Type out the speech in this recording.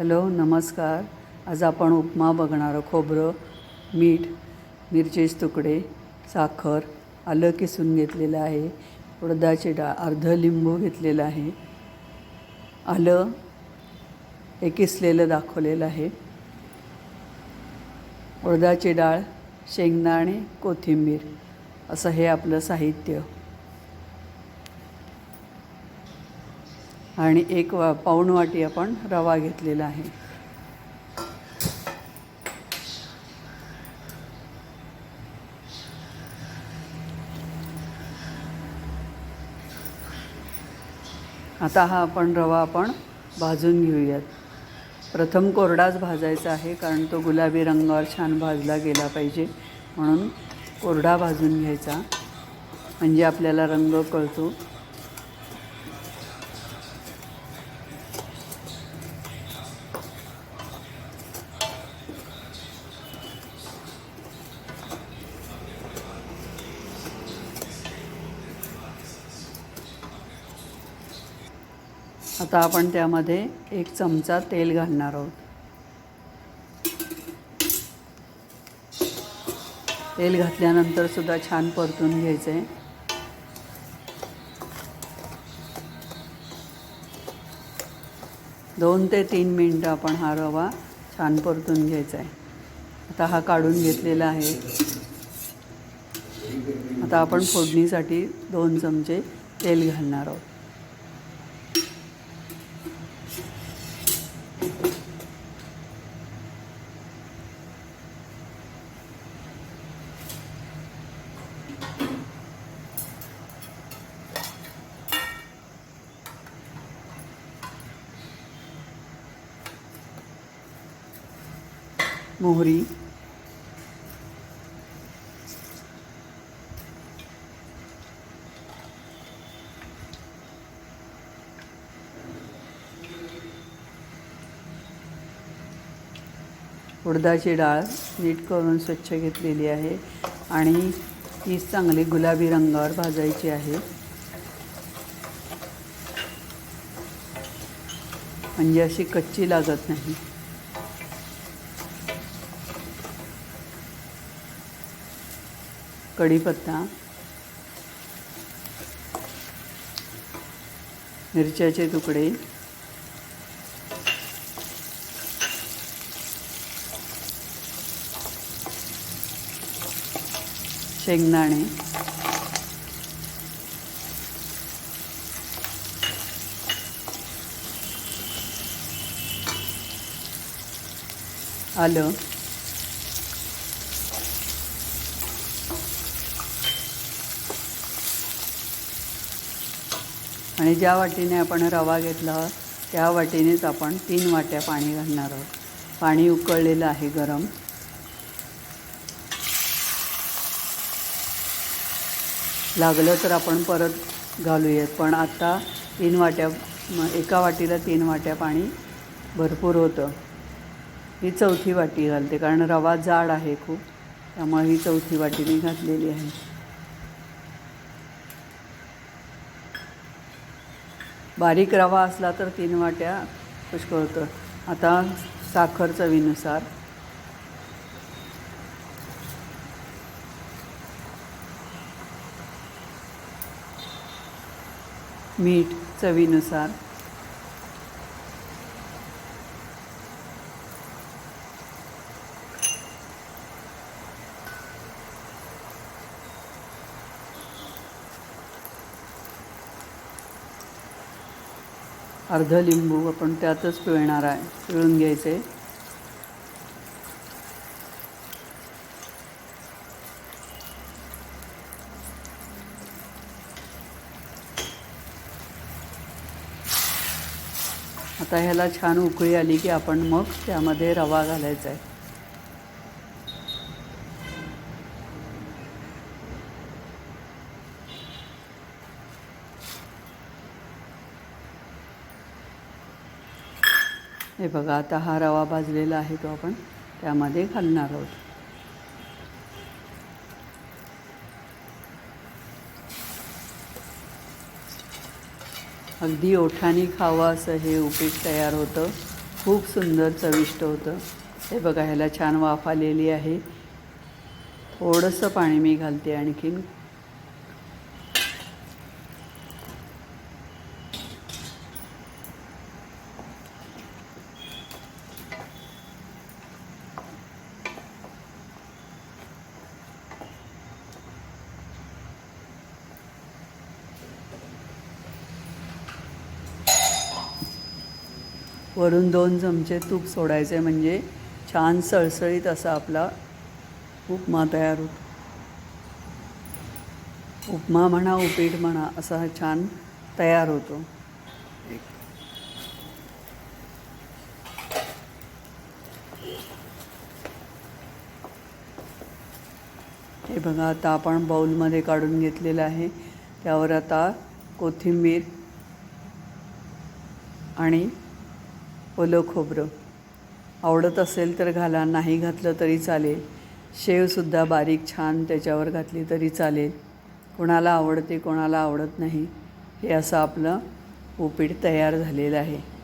Hello नमस्कार. आज आपण उपमा बघणार खोबरं मीठ मिरचेचे तुकडे साखर आलं किसून घेतलेलं आहे उडदाची डाळ अर्ध लिंबू घेतलेलं आहे आलं हे किसलेलं दाखवलेलं आहे उडदाची डाळ शेंगदाणे कोथिंबीर असं हे आपलं साहित्य. आणि एक वा पाऊण वाटी आपण रवा घेतलेला आहे. आता हा आपण रवा आपण भाजून घेऊयात. प्रथम कोरडाच भाजायचा आहे कारण तो गुलाबी रंगावर छान भाजला गेला पाहिजे. म्हणून कोरडा भाजून घ्यायचा. म्हणजे आपल्याला रंग कळतो. आता आपण त्यामध्ये एक चमचा तेल घालणार आहोत. तेल घातल्यानंतर सुद्धा छान परतून घ्यायचं. आहे दोन ते तीन मिनटं आपण हा रवा छान परतून घ्यायचा आहे आता हा काढून घेतलेला आहे. आता आपण फोडणीसाठी दोन चमचे तेल घालणार आहोत. मोहरी. उडदाची डाळ नीट करून स्वच्छ घेतलेली आहे आणि ती चांगली गुलाबी रंगावर भाजायची आहे. म्हणजे अशी कच्ची लागत नाही. कढीपत्ता मिरच्याचे तुकडे शेंगदाणे आलं. आणि ज्या वाटीने आपण रवा घेतला त्या वाटीनेच आपण तीन वाट्या पाणी घालणार आहोत. पाणी उकळलेलं आहे गरम. लागलं तर आपण परत घालूयात पण आता तीन वाट्या एका वाटीला तीन वाट्या पाणी भरपूर होतं. ही चौथी वाटी घालते कारण रवा जाड आहे खूप त्यामुळे ही चौथी वाटी मी घातलेली आहे. बारीक रवा असला तर तीन वाट्या पुष्कळ होतं आता साखर चवीनुसार. मीठ चवीनुसार. अर्ध लिंबू आपण त्यातच पिळणार आहे. पिळून घ्यायचे. आता ह्याला छान उकळी आली की आपण मग त्यामध्ये रवा घालायचा आहे. हे बघा आता हा रवा भाजलेला आहे तो आपण त्यामध्ये घालणार आहोत. अगदी ओठाने खावं असं हे उपीट तयार होतं. खूप सुंदर चविष्ट होतं. हे बघा ह्याला छान वाफ आलेली आहे. थोडंसं पाणी मी घालते आणखीन. वरून दोन चमचे तूप सोडायचे म्हणजे छान सळसळीत असा आपला उपमा तयार होतो. उपमा म्हणा उपीट म्हणा असा हा छान तयार होतो. हे बघा आता आपण बाऊलमध्ये काढून घेतलेलं आहे. त्यावर आता कोथिंबीर आणि ओलं खोबरं. आवडत असेल तर घाला नाही घातलं तरी चालेल. शेवसुद्धा बारीक छान त्याच्यावर घातली तरी चालेल. कोणाला आवडते कोणाला आवडत नाही हे असं आपलं उपीट तयार झालेलं आहे.